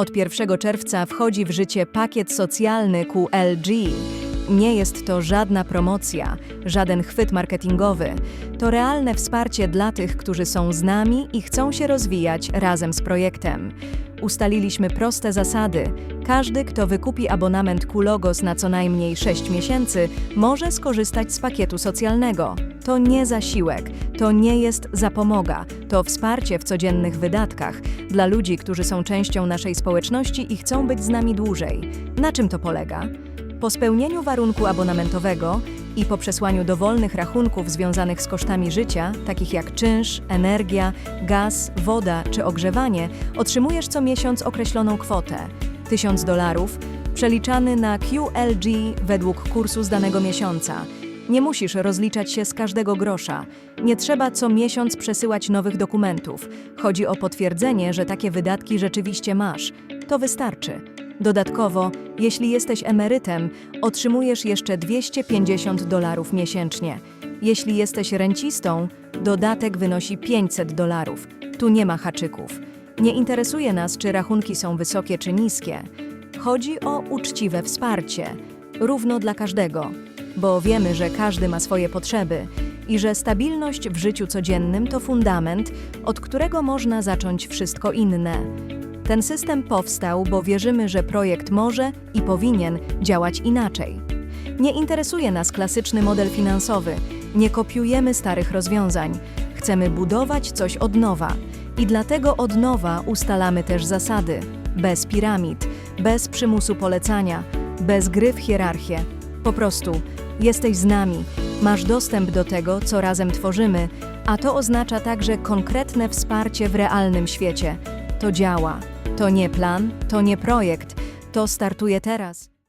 Od 1 czerwca wchodzi w życie pakiet socjalny QLG. Nie jest to żadna promocja, żaden chwyt marketingowy. To realne wsparcie dla tych, którzy są z nami i chcą się rozwijać razem z projektem. Ustaliliśmy proste zasady. Każdy, kto wykupi abonament Kulogos na co najmniej 6 miesięcy, może skorzystać z pakietu socjalnego. To nie zasiłek, to nie jest zapomoga, to wsparcie w codziennych wydatkach dla ludzi, którzy są częścią naszej społeczności i chcą być z nami dłużej. Na czym to polega? Po spełnieniu warunku abonamentowego i po przesłaniu dowolnych rachunków związanych z kosztami życia, takich jak czynsz, energia, gaz, woda czy ogrzewanie, otrzymujesz co miesiąc określoną kwotę 1000 dolarów, przeliczany na QLG według kursu z danego miesiąca. Nie musisz rozliczać się z każdego grosza. Nie trzeba co miesiąc przesyłać nowych dokumentów. Chodzi o potwierdzenie, że takie wydatki rzeczywiście masz. To wystarczy. Dodatkowo, jeśli jesteś emerytem, otrzymujesz jeszcze 250 dolarów miesięcznie. Jeśli jesteś rencistą, dodatek wynosi 500 dolarów. Tu nie ma haczyków. Nie interesuje nas, czy rachunki są wysokie czy niskie. Chodzi o uczciwe wsparcie, równo dla każdego, bo wiemy, że każdy ma swoje potrzeby i że stabilność w życiu codziennym to fundament, od którego można zacząć wszystko inne. Ten system powstał, bo wierzymy, że projekt może i powinien działać inaczej. Nie interesuje nas klasyczny model finansowy, nie kopiujemy starych rozwiązań. Chcemy budować coś od nowa i dlatego od nowa ustalamy też zasady. Bez piramid, bez przymusu polecania, bez gry w hierarchię. Po prostu jesteś z nami, masz dostęp do tego, co razem tworzymy, a to oznacza także konkretne wsparcie w realnym świecie. To działa. To nie plan, to nie projekt, to startuje teraz.